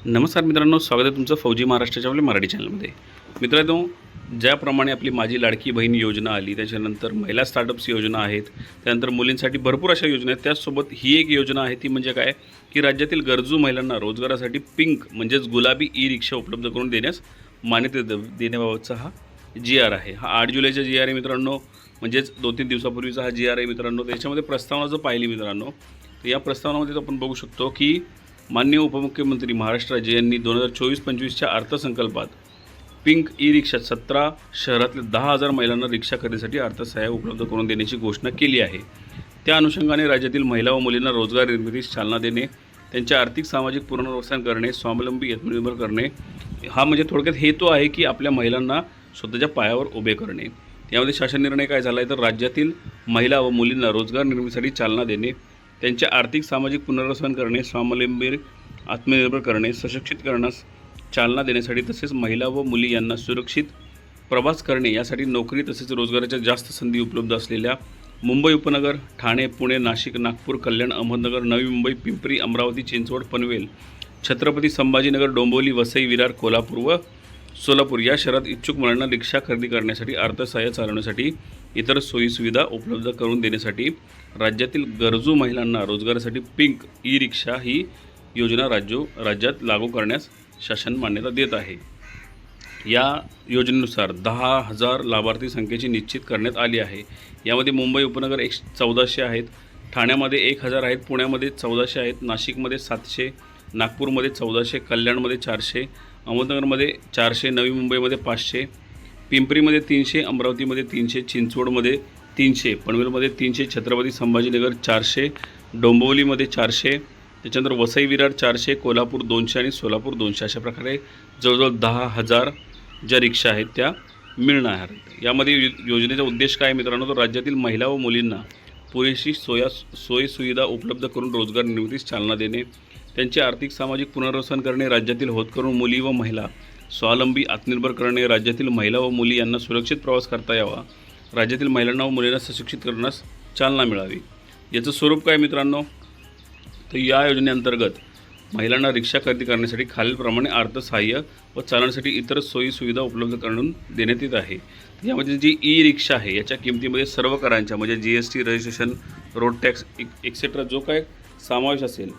नमस्कार मित्रांनो स्वागत आहे तुमचं फौजी महाराष्ट्राच्या आपल्या मराठी चॅनलमध्ये. मित्रांनो ज्याप्रमाणे आपली माझी लाडकी बहीण योजना आली त्याच्यानंतर महिला स्टार्टअप्स योजना आहेत त्यानंतर मुलींसाठी भरपूर अशा योजना आहेत त्याचसोबत ही एक योजना आहे ती म्हणजे काय? की राज्यातील गरजू महिलांना रोजगारासाठी पिंक म्हणजेच गुलाबी ई रिक्षा उपलब्ध करून देण्यास मान्यता द- देण्याबाबतचा हा जी आर आहे. हा आठ जुलैचा जी आर आहे मित्रांनो म्हणजेच दोन तीन दिवसापूर्वीचा हा जी आर आहे मित्रांनो त्याच्यामध्ये प्रस्तावना जर पाहिली मित्रांनो तर या प्रस्तावनामध्ये आपण बघू शकतो की मान्य उपमुख्यमंत्री महाराष्ट्र राज्य यांनी दोन हजार चोवीस पंचवीसच्या अर्थसंकल्पात पिंक ई रिक्षा सतरा शहरातल्या दहा हजार महिलांना रिक्षा खरेदीसाठी अर्थसहाय्य उपलब्ध करून देण्याची घोषणा केली आहे. त्या अनुषंगाने राज्यातील महिला व मुलींना रोजगार निर्मितीस चालना देणे त्यांचे आर्थिक सामाजिक पुनर्वसन करणे स्वावलंबी आत्मनिर्भर करणे हा म्हणजे थोडक्यात हेतू आहे की आपल्या महिलांना स्वतःच्या पायावर उभे करणे. यामध्ये शासन निर्णय काय झाला आहे तर राज्यातील महिला व मुलींना रोजगार निर्मितीसाठी चालना देणे त्यांचे आर्थिक सामाजिक पुनर्वसन करणे स्वावलंबी आत्मनिर्भर करणे सशक्षित करण्यास चालना देण्यासाठी तसेच महिला व मुली यांना सुरक्षित प्रवास करणे यासाठी नोकरी तसेच रोजगाराच्या जास्त संधी उपलब्ध असलेल्या मुंबई उपनगर ठाणे पुणे नाशिक नागपूर कल्याण अहमदनगर नवी मुंबई पिंपरी अमरावती चिंचवड पनवेल छत्रपती संभाजीनगर डोंबिवली वसई विरार कोल्हापूर व सोलापूर या शहरात इच्छुक मुलांना रिक्षा खरेदी करण्यासाठी अर्थसहाय्य चालवण्यासाठी इतर सोयीसुविधा उपलब्ध करून देण्यासाठी राज्यातील गरजू महिलांना रोजगारासाठी पिंक ई रिक्षा ही योजना राज्य राज्यात लागू करण्यास शासन मान्यता देत आहे. या योजनेनुसार दहा हजार लाभार्थी संख्येची निश्चित करण्यात आली आहे. यामध्ये मुंबई उपनगर एक चौदाशे आहेत ठाण्यामध्ये एक हजार आहेत पुण्यामध्ये चौदाशे आहेत नाशिकमध्ये सातशे नागपूरमध्ये चौदाशे कल्याणमध्ये चारशे अहमदनगरमध्ये चारशे नवी मुंबईमध्ये पाचशे पिंपरीमध्ये तीनशे अमरावतीमध्ये तीनशे चिंचवडमध्ये तीनशे पनवेलमध्ये तीनशे छत्रपती संभाजीनगर चारशे डोंबिवलीमध्ये चारशे त्याच्यानंतर वसई विरार चारशे कोल्हापूर दोनशे आणि सोलापूर दोनशे अशा प्रकारे जवळजवळ दहा हजार ज्या रिक्षा आहेत त्या मिळणार यामध्ये योजनेचा उद्देश काय मित्रांनो? तर राज्यातील महिला व मुलींना पुरेशी सोया सोयीसुविधा उपलब्ध करून रोजगार निर्मितीस चालना देणे त्यांचे आर्थिक सामाजिक पुनर्वसन करणे राज्यातील होतकरून मुली व महिला स्वावलंबी आत्मनिर्भर करणे राज्यातील महिला व मुली यांना सुरक्षित प्रवास करता यावा राज्यातील महिलांना व मुलींना सशिक्षित करण्यास चालना मिळावी. याचं स्वरूप काय मित्रांनो? तर या योजनेअंतर्गत महिलांना रिक्षा खरेदी करण्यासाठी खालीलप्रमाणे अर्थसहाय्य व चालण्यासाठी इतर सोयीसुविधा उपलब्ध करून देण्यात येत आहे. यामध्ये जी ई रिक्षा आहे याच्या किमतीमध्ये सर्व करांच्या म्हणजे G S T registration road tax etcetera जो काय समावेश असेल.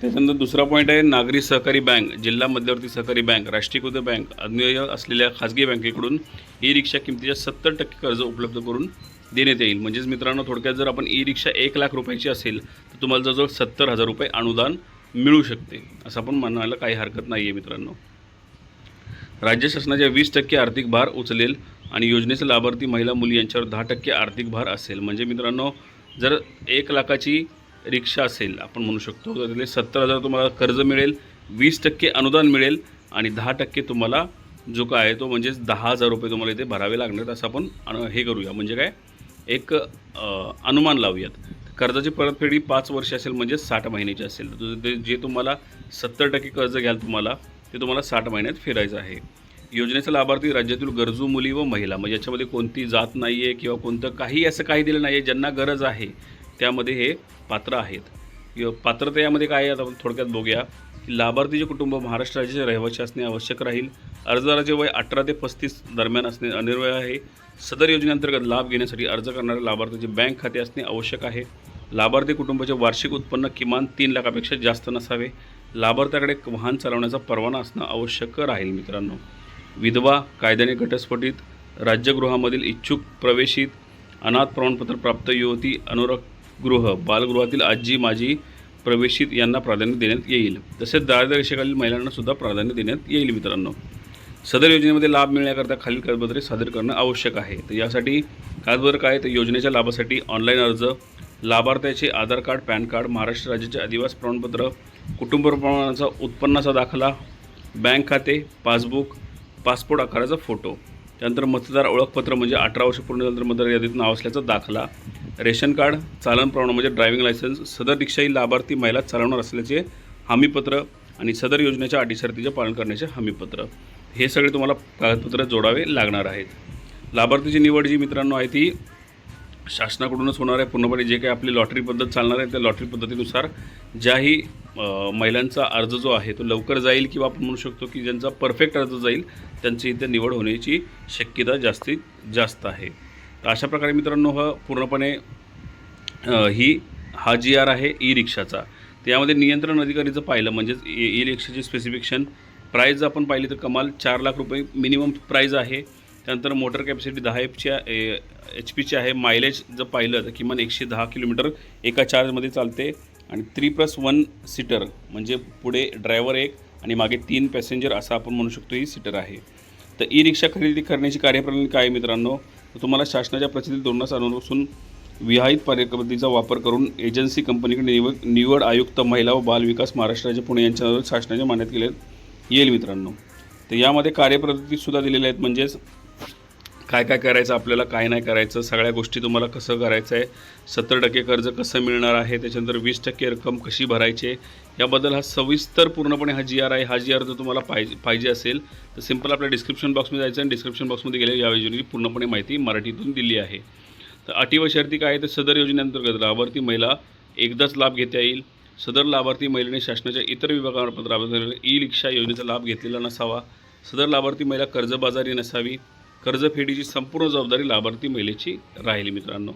त्याच्यानंतर दुसरा पॉईंट आहे नागरी सहकारी बँक जिल्हा मध्यवर्ती सहकारी बँक राष्ट्रीयकृत बँक अन्वय असलेल्या खाजगी बँकेकडून ई रिक्षा किमतीच्या सत्तर टक्के कर्ज उपलब्ध करून देण्यात येईल. म्हणजेच मित्रांनो थोडक्यात जर आपण ई रिक्षा एक लाख रुपयाची असेल तर तुम्हाला जवळजवळ सत्तर हजार रुपये अनुदान मिळू शकते असं आपण म्हणायला काही हरकत नाही आहे मित्रांनो. राज्य शासनाच्या वीस टक्के आर्थिक भार उचलेल आणि योजनेचे लाभार्थी महिला मुली यांच्यावर दहा टक्के आर्थिक भार असेल. म्हणजे मित्रांनो जर एक लाखाची रिक्षा असेल आपण म्हणू शकतो तर तिथे सत्तर हजार तुम्हाला कर्ज मिळेल वीस टक्के अनुदान मिळेल आणि दहा टक्के तुम्हाला जो काय आहे तो म्हणजेच दहा हजार रुपये तुम्हाला इथे भरावे लागणार असं आपण हे करूया. म्हणजे काय? एक अनुमान लावूयात. कर्जाची परतफेडी पाच वर्ष असेल म्हणजे साठ महिन्याची असेल. ते जे तुम्हाला सत्तर टक्के कर्ज घ्याल तुम्हाला ते तुम्हाला साठ महिन्यात फिरायचं आहे. योजनेचा लाभार्थी राज्यातील गरजू मुली व महिला म्हणजे याच्यामध्ये कोणती जात नाही आहे किंवा कोणतं काही असं काही दिलं नाही आहे ज्यांना गरज आहे त्यामध्ये हे पात्र आहेत. पात्रता यामध्ये काय आहे आता आपण थोडक्यात बघूया. लाभार्थीचे कुटुंब महाराष्ट्र राज्याचे रहिवासी असणे आवश्यक राहील. अर्जदाराचे वय अठरा ते पस्तीस दरम्यान असणे अनिर्वय आहे. सदर योजनेअंतर्गत लाभ घेण्यासाठी अर्ज करणाऱ्या लाभार्थीचे बँक खाते असणे आवश्यक आहे. लाभार्थी कुटुंबाचे वार्षिक उत्पन्न किमान तीन लाखापेक्षा जास्त नसावे. लाभार्थ्याकडे वाहन चालवण्याचा परवाना असणं आवश्यक राहील मित्रांनो. विधवा कायद्याने घटस्फोटित राज्यगृहामधील इच्छुक प्रवेशित अनाथ प्रमाणपत्र प्राप्त युवती अनुरगृह बालगृहातील आजी माजी प्रवेशित यांना प्राधान्य देण्यात येईल. तसेच दारिद्र्यरेषेखालील महिलांना सुद्धा प्राधान्य देण्यात येईल मित्रांनो. सदर योजनेमध्ये लाभ मिळण्याकरता खालील कागदपत्रे सादर करणं आवश्यक आहे. तर यासाठी कागदपत्र काय? तर योजनेच्या लाभासाठी ऑनलाईन अर्ज लाभार्थ्याचे Aadhaar card PAN card Maharashtra राज्याचे अधिवास प्रमाणपत्र कुटुंब प्रमाणाचा उत्पन्नाचा दाखला बँक खाते पासबुक पासपोर्ट आकाराचा फोटो. त्यानंतर मतदार ओळखपत्र म्हणजे अठरा वर्ष पूर्ण झाल्यानंतर मतदार यादीत नाव असल्याचा दाखला. रेशन कार्ड चालन प्रमाण म्हणजे ड्रायव्हिंग लायसन्स सदर रिक्षा ही लाभार्थी महिला चालवणार असल्याचे हमीपत्र आणि सदर योजनेच्या अटी शर्तीचे पालन करण्याचे हमीपत्र. हे सगळे तुम्हाला कागदपत्र जोडावे लागणार आहेत. लाभार्थीची निवड जी मित्रांनो आहे ती शासनाकडूनच होणार आहे. पूर्णपणे जे काही आपली लॉटरी पद्धत चालणार आहे त्या लॉटरी पद्धतीनुसार ज्याही महिलांचा अर्ज जो आहे तो लवकर जाईल किंवा आपण म्हणू शकतो की ज्यांचा परफेक्ट अर्ज जाईल त्यांची इथे निवड होण्याची शक्यता जास्तीत जास्त आहे. तर अशा प्रकारे मित्रांनो हा पूर्णपणे ही हा जी आर आहे ई रिक्षाचा त्यामध्ये नियंत्रण अधिकारीचं पाहिलं म्हणजेच ई ई रिक्षाची स्पेसिफिकेशन प्राईज आपण पाहिली तर कमाल चार लाख रुपये मिनिमम प्राईज आहे. त्यानंतर मोटर कॅपॅसिटी दहा एफच्या एच पीची आहे. मायलेज जर पाहिलं तर किमान एकशे दहा किलोमीटर एका चार्जमध्ये चालते. आणि थ्री प्लस वन सीटर म्हणजे पुढे ड्रायव्हर एक आणि मागे तीन पॅसेंजर असं आपण म्हणू शकतो ही सीटर आहे. तर ई रिक्षा खरेदी करण्याची कार्यप्रणाली काय आहे मित्रांनो? तर तुम्हाला शासनाच्या प्रसिद्धी धोरणास अनुसून विवाहित पार्यपद्धतीचा वापर करून एजन्सी कंपनीकडे निवड निवड आयुक्त महिला व बाल विकास महाराष्ट्र राज्य पुणे यांच्या शासनाच्या मान्यत केले येईल मित्रांनो. तर यामध्ये कार्यपद्धतीसुद्धा दिलेल्या आहेत म्हणजेच काय काय करायचं आपल्याला काय नाही करायचं सगळ्या गोष्टी तुम्हाला कसं करायचं आहे सत्तर टक्के कर्ज कसं मिळणार आहे त्याच्यानंतर वीस टक्के रक्कम कशी भरायची याबद्दल हा सविस्तर पूर्णपणे हा जी आर आहे. हा जी आर जर तुम्हाला पाहिजे पाहिजे असेल तर सिंपल आपल्या डिस्क्रिप्शन बॉक्समध्ये जायचं आणि डिस्क्रिप्शन बॉक्समध्ये गेले या योजनेची पूर्णपणे माहिती मराठीतून दिली आहे. तर अटी व शर्ती काय आहे तर सदर योजनेअंतर्गत लाभार्थी महिला एकदाच लाभ घेता येईल. सदर लाभार्थी महिलेने शासनाच्या इतर विभागामार्फत राबवलेल्या ई रिक्षा योजनेचा लाभ घेतलेला नसावा. सदर लाभार्थी महिला कर्जबाजारी नसावी. कर्जफेडीची संपूर्ण जबाबदारी लाभार्थी महिलेची राहील मित्रांनो.